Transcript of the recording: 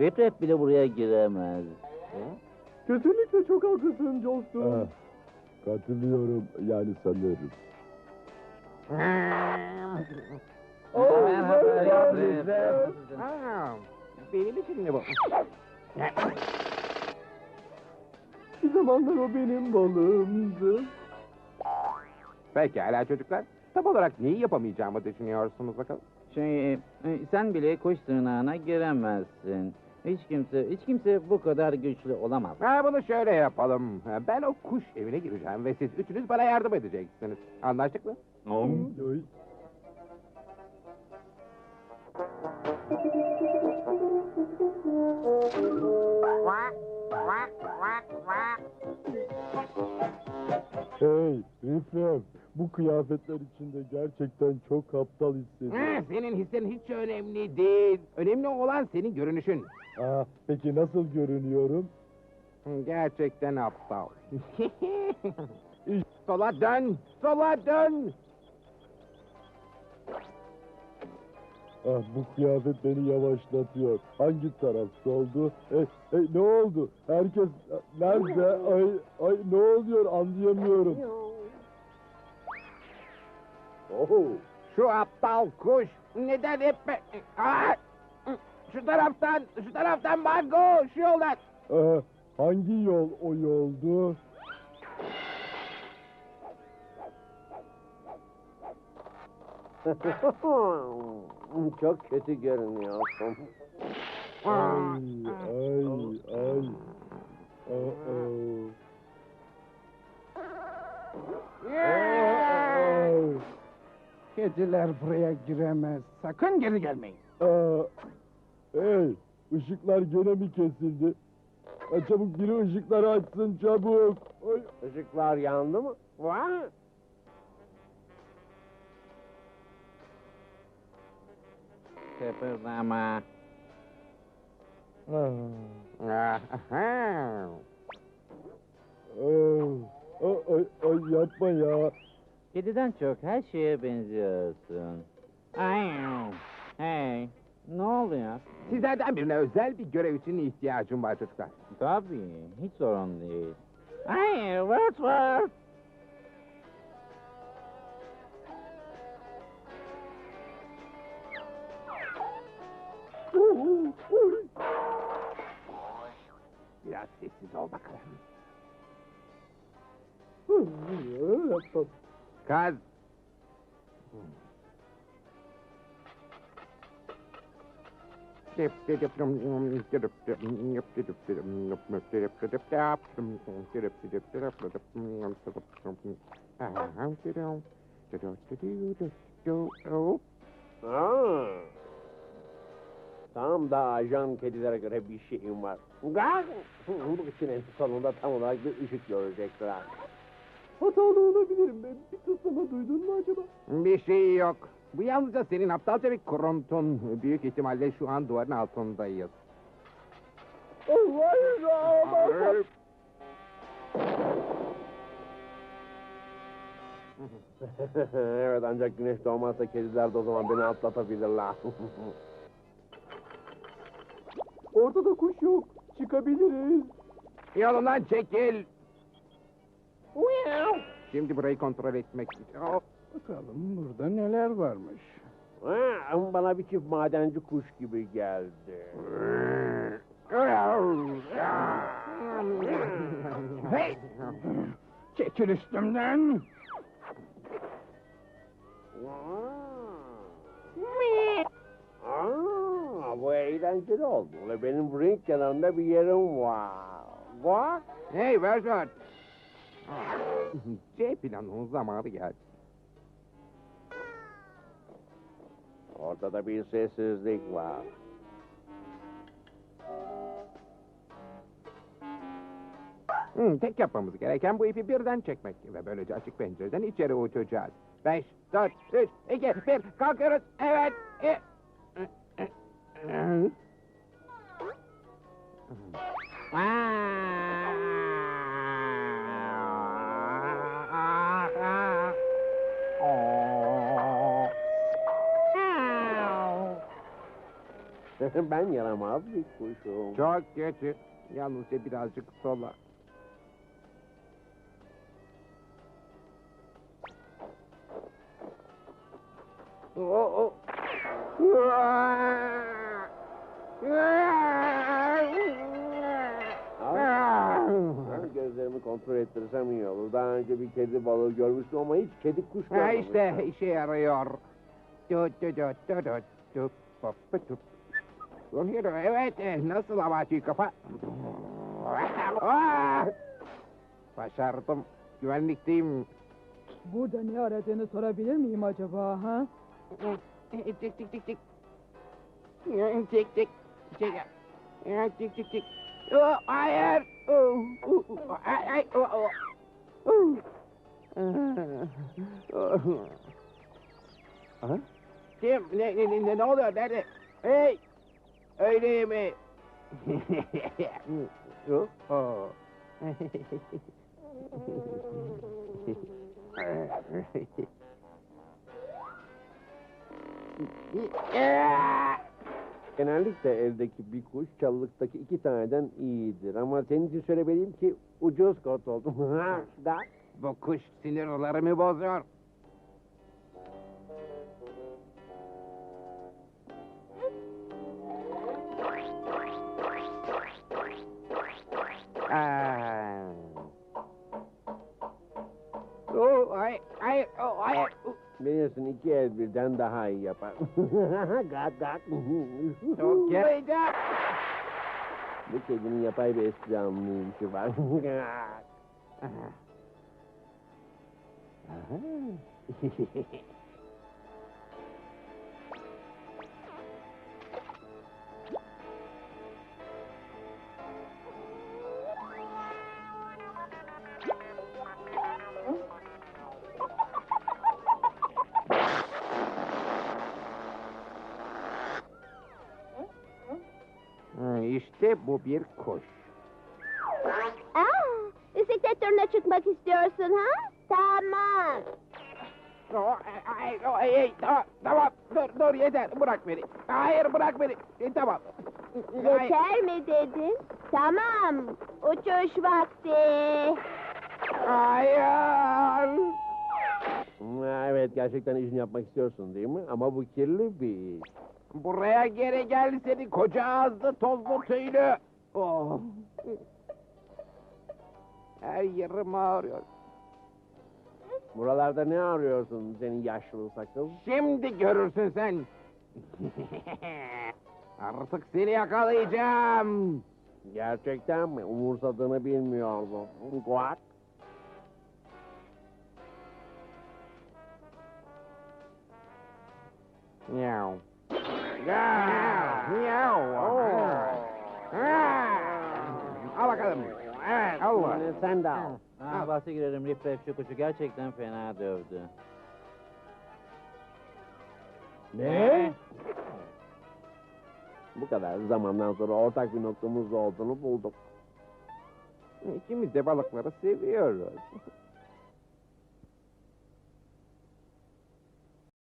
Rep rep bile buraya giremez. Kesinlikle çok haklısın Jolston. Ah, katılıyorum yani sanırım. Oh, Merhaba, merhaba. Aa, Benim için ne bu? Bir zamanlar o benim balığımdı. Pekala çocuklar. Tam olarak neyi yapamayacağımı düşünüyorsunuz bakalım. Şey, e, sen bile kuş tırnağına giremezsin. Hiç kimse, hiç kimse bu kadar güçlü olamaz. Ha, bunu şöyle yapalım. Ha, Ben o kuş evine gireceğim ve siz üçünüz bana yardım edeceksiniz. Anlaştık mı? Ay, Hey Rifrem, bu kıyafetler içinde gerçekten çok aptal hissediyorum. Ha, Senin hislerin hiç önemli değil. Önemli olan senin görünüşün. Aa, peki nasıl görünüyorum? Gerçekten aptal. sola dön, sola dön. Ah, bu kıyafet beni yavaşlatıyor. Hangi taraf soldu? Hey, hey, ne oldu? Herkes nerede? Ay, ay ne oluyor anlayamıyorum. Oho. Şu aptal kuş neden hep... Aa! Şu taraftan, şu taraftan Margo, şu yoldan. Aa, hangi yol o yoldu? çok kötü görünüyorsun. Ay, ay, ay. Aa, ay. Kediler buraya giremez. Sakın geri gelmeyin. Aa, hey, ışıklar gene mi kesildi? Ha, çabuk biri ışıkları açsın çabuk. Ay, Işıklar yandı mı? Vay. Kıpırdama. ah, Aha. ah, ay, ay, ay, yapma ya. Kediden çok her şeye benziyorsun. Ay, hey, ne oluyor? Sizlerden birine özel bir görev için ihtiyacım var çocuklar. Tabii, hiç sorun değil. Ay, Wordsworth! Kaz. Aa. Tam da ajan kedilere göre bir şeyim var. Gag! Bu ikisinin sonunda tam olarak bir ışık görecekler. Hatalı olabilirim ben. Bir tıslama duydun mu acaba? Bir şey yok. Bu yalnızca senin aptalca bir kuruntun. Büyük ihtimalle şu an duvarın altındayız. Oh, hayır evet ancak güneş doğmazsa kediler de o zaman beni atlatabilirler. Ortada kuş yok. Çıkabiliriz. Yolundan çekil. Şimdi burayı kontrol etmek Oh, Bakalım burada neler varmış. Ha, bana bir çift madenci kuş gibi geldi. Hey! Çekil üstümden. Aa, bu eğlenceli oldu benim ring kenarında bir yerim var. Bak. Hey Versat! C planının zamanı geldi. Ortada bir sessizlik var. Hı, tek yapmamız gereken bu ipi birden çekmek. Ve böylece açık pencereden içeri uçacağız. Beş, dört, üç, iki, bir, kalkıyoruz. Evet. E, e, e, e. Aa! Ben yaramaz bir kuşum. Çok kötü. Yalnızca birazcık sola. O, o. Ben gözlerimi kontrol ettirsem iyi olur. Daha önce bir kedi balığı görmüştüm ama hiç kedi kuş Ha görmemiştim. işte işe yarıyor. Du du du du du Yürü, Evet, eh, nasıl tüy kafa? Ah! Başardım. Güvenlikteyim. Burada ne aradığını sorabilir miyim acaba ha? Tik tik tik tik. Tik tik tik. Tik tik tik. Oh, hayır. Oh, oh, oh, ay, ay, oh, oh. Oh. Oh. Kim? Ne, ne, ne, ne, ne oluyor? Nerede? Hey! Öyle mi? Genellikle evdeki bir kuş çalılıktaki iki taneden iyidir. Ama senin için söylemeliyim ki ucuz kurt oldum. da. Bu kuş sinirlerimi bozuyor. Bilirsin iki el birden daha iyi yapar. gak gak. Çok gereğince. Bu kedinin yapay bir espri anlayışı var. Ha, İşte bu bir kuş. Aa, bisiklet turuna çıkmak istiyorsun ha? Tamam. Oh, ay, ay, ay, ay, tamam, tamam, dur, dur, yeter, bırak beni. Hayır, bırak beni, E, tamam. Hayır. Yeter mi dedin? Tamam. Uçuş vakti. Hayır. evet gerçekten işini yapmak istiyorsun değil mi? Ama bu kirli bir iş. Buraya geri gel seni koca ağızlı tozlu tüylü. Oh. Her yerim ağrıyor. Buralarda ne arıyorsun senin yaşlı sakız? Şimdi görürsün sen. Artık seni yakalayacağım. Gerçekten mi? Umursadığını bilmiyordum. Guak. Miau. Miau. Al bakalım. Evet, al. Şimdi sen de al. Ha, bahse girerim Rip Rap şu kuşu gerçekten fena dövdü. Ne? Bu kadar zamandan sonra ortak bir noktamız olduğunu bulduk. İkimiz de balıkları seviyoruz.